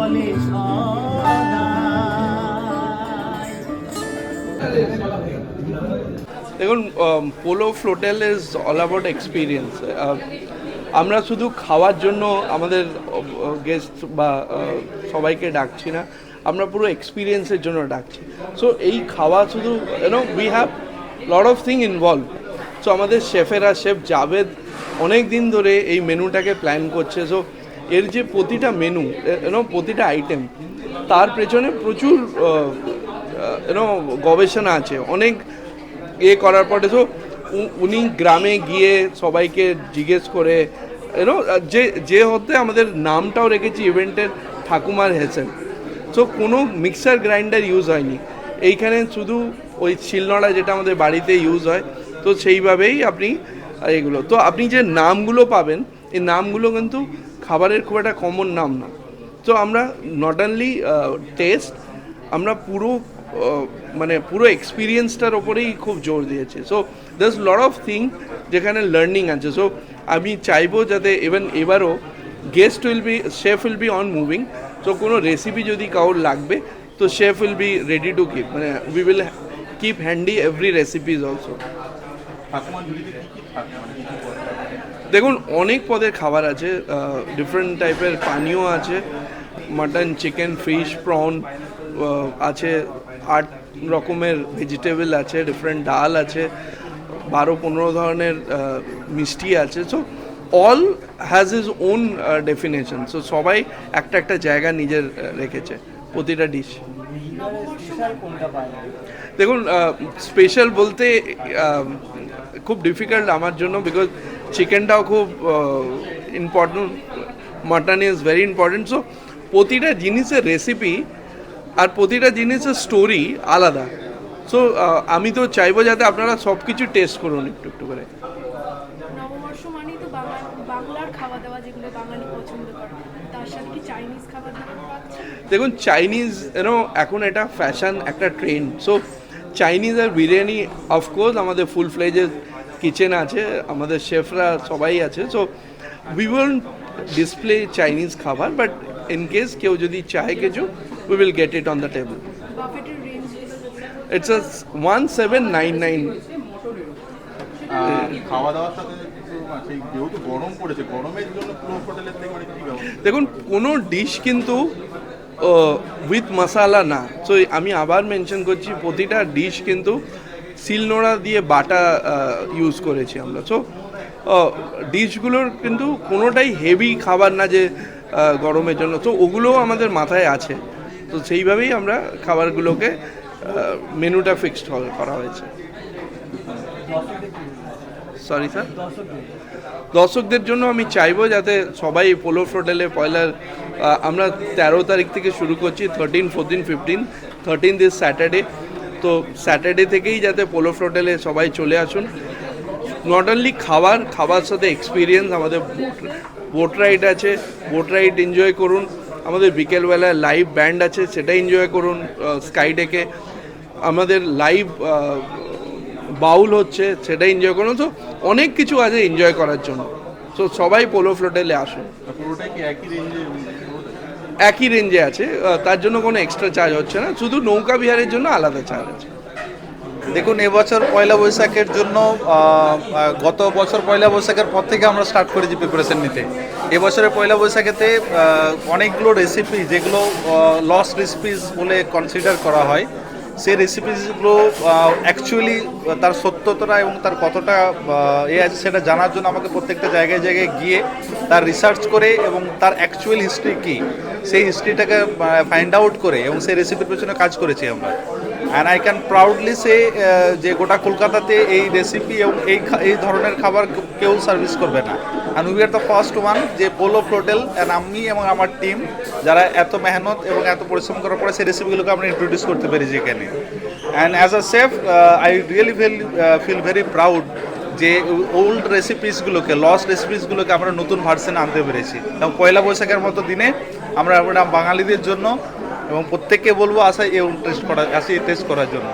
বলে দেখুন Polo Floatel is all about experience আমরা শুধু খাওয়ার জন্য আমাদের গেস্ট বা সবাইকে ডাকছি না, আমরা পুরো এক্সপিরিয়েন্সের জন্য ডাকছি। সো এই খাওয়া শুধু you know we have lot of thing involve so আমাদের শেফেরা শেফ জাভেদ অনেক দিন ধরে এই মেনুটাকে প্ল্যান করছে। সো এর যে প্রতিটা মেনু ইউনো প্রতিটা আইটেম তার পেছনে প্রচুর ইউনো গবেষণা আছে। অনেক এ করার পরে তো উনি গ্রামে গিয়ে সবাইকে জিজ্ঞেস করে এনো যে যে হতে আমাদের নামটাও রেখেছি ইভেন্টের ঠাকুমার হেসেন সো কোনো মিক্সার গ্রাইন্ডার ইউজ হয়নি। এইখানে শুধু ওই শিলনোড়া যেটা আমাদের বাড়িতে ইউজ হয়, তো সেইভাবেই আপনি এগুলো। তো আপনি যে নামগুলো পাবেন, এই নামগুলো কিন্তু খাবারের খুব একটা কমন নাম না। তো আমরা নট অনলি টেস্ট আমরা পুরো মানে পুরো এক্সপিরিয়েন্সটার ওপরেই খুব জোর দিয়েছে। So that's lot of thing যেখানে লার্নিং আছে। সো আমি চাইব যাতে ইভেন এবারও guest will be chef will be on moving so কোনো রেসিপি যদি কাউর লাগবে, তো chef will be ready to keep মানে we will keep handy every recipes also দেখুন, অনেক পদের খাবার আছে ডিফারেন্ট টাইপের পানীয় আছে মাটন চিকেন ফিশ প্রন আছে, আট রকমের ভেজিটেবল আছে ডিফারেন্ট ডাল আছে, বারো পনেরো ধরনের মিষ্টি আছে। So all has its own definition so সবাই একটা একটা জায়গা নিজের রেখেছে, প্রতিটা ডিশ দেখুন স্পেশাল বলতে খুব ডিফিকাল্ট আমার জন্য বিকজ চিকেনটাও খুব important mutton is very important so প্রতিটা জিনিসের রেসিপি আর প্রতিটা জিনিসের স্টোরি আলাদা। সো আমি তো চাইব যাতে আপনারা সব কিছু টেস্ট করুন একটু একটু করে। দেখুন চাইনিজ এনো এখন এটা ফ্যাশন একটা ট্রেন্ড সো চাইনিজ আর বিরিয়ানি অফকোর্স আমাদের ফুল ফ্লেজের কিচেন আছে আমাদের শেফরা সবাই আছে so we will display Chinese খাবার বাট ইন কেস কেউ যদি চায় কিছু we will get it on the table it's one seven nine nine খাওয়া দাওয়ার সাথে একটু, আহ, সেই যেহেতু গরম পড়েছে গরমের জন্য হোটেলের থেকে কি ব্যবস্থা? দেখুন কোনো ডিশ কিন্তু উইথ মশালা না। সো আমি আবার মেনশন করছি প্রতিটা ডিশ কিন্তু শিলনোড়া দিয়ে বাটা ইউজ করেছি আমরা। সো ডিশগুলোর কিন্তু কোনোটাই হেভি খাবার না যে গরমের জন্য। তো ওগুলোও আমাদের মাথায় আছে। তো সেইভাবেই আমরা খাবারগুলোকে মেনুটা ফিক্সড করা হয়েছে। সরি স্যার দর্শকদের জন্য আমি চাইব যাতে সবাই পোলো হোটেলে পয়লার আমরা তেরো তারিখ থেকে শুরু করছি thirteen fourteen fifteen thirteen this Saturday তো স্যাটারডে থেকেই যাতে পোলো হোটেলে সবাই চলে আসুন। নট অনলি খাবার খাবার সাথে এক্সপিরিয়েন্স আমাদের বোট রাইড আছে বোট রাইড এনজয় করুন। আমাদের বিকেলবেলায় লাইভ ব্যান্ড আছে, সেটা এনজয় করুন স্কাই ডেকে আমাদের লাইভ বাউল হচ্ছে, সেটা এনজয় করুন। তো অনেক কিছু আছে এনজয় করার জন্য। তো সবাই পোলো ফ্লোটেলে আসুন। পুরোটাই কি একই একই রেঞ্জে আছে তার জন্য কোনো এক্সট্রা চার্জ হচ্ছে না, শুধু নৌকা বিহারের জন্য আলাদা চার্জ আছে। দেখুন, এবছর পয়লা বৈশাখের জন্য গত বছর পয়লা বৈশাখের পর থেকে আমরা স্টার্ট করেছি প্রিপারেশন নিতে। এবছরের পয়লা বৈশাখেতে অনেকগুলো রেসিপি যেগুলো লস রেসিপিস বলে কনসিডার করা হয় সেই রেসিপিসগুলো অ্যাকচুয়ালি তার সত্যতা এবং তার কতটা এ আছে সেটা জানার জন্য আমাকে প্রত্যেকটা জায়গায় জায়গায় গিয়ে তার রিসার্চ করে এবং তার অ্যাকচুয়াল হিস্ট্রি কী, সেই হিস্ট্রিটাকে ফাইন্ড আউট করে এবং সেই রেসিপির পেছনে কাজ করেছি আমরা। And I can proudly say যে গোটা কলকাতাতে এই রেসিপি এবং এই এই ধরনের খাবার কেউ- সার্ভিস করবে না। And we are the first one যে পোলো হোটেল অ্যান্ড আমি এবং আমার টিম যারা এত মেহনত এবং এত পরিশ্রম করার পরে সেই রেসিপিগুলোকে আমরা ইন্ট্রোডিউস করতে পেরেছি এখানে। And as a chef I really feel feel very proud যে ওল্ড রেসিপিসগুলোকে লস রেসিপিসগুলোকে আমরা নতুন ভার্সনে আনতে পেরেছি। এবং পয়লা বৈশাখের মতো দিনে আমরা বাঙালিদের জন্য এবং প্রত্যেককে বলব আসা এই টেস্ট করা আসি টেস্ট করার জন্য।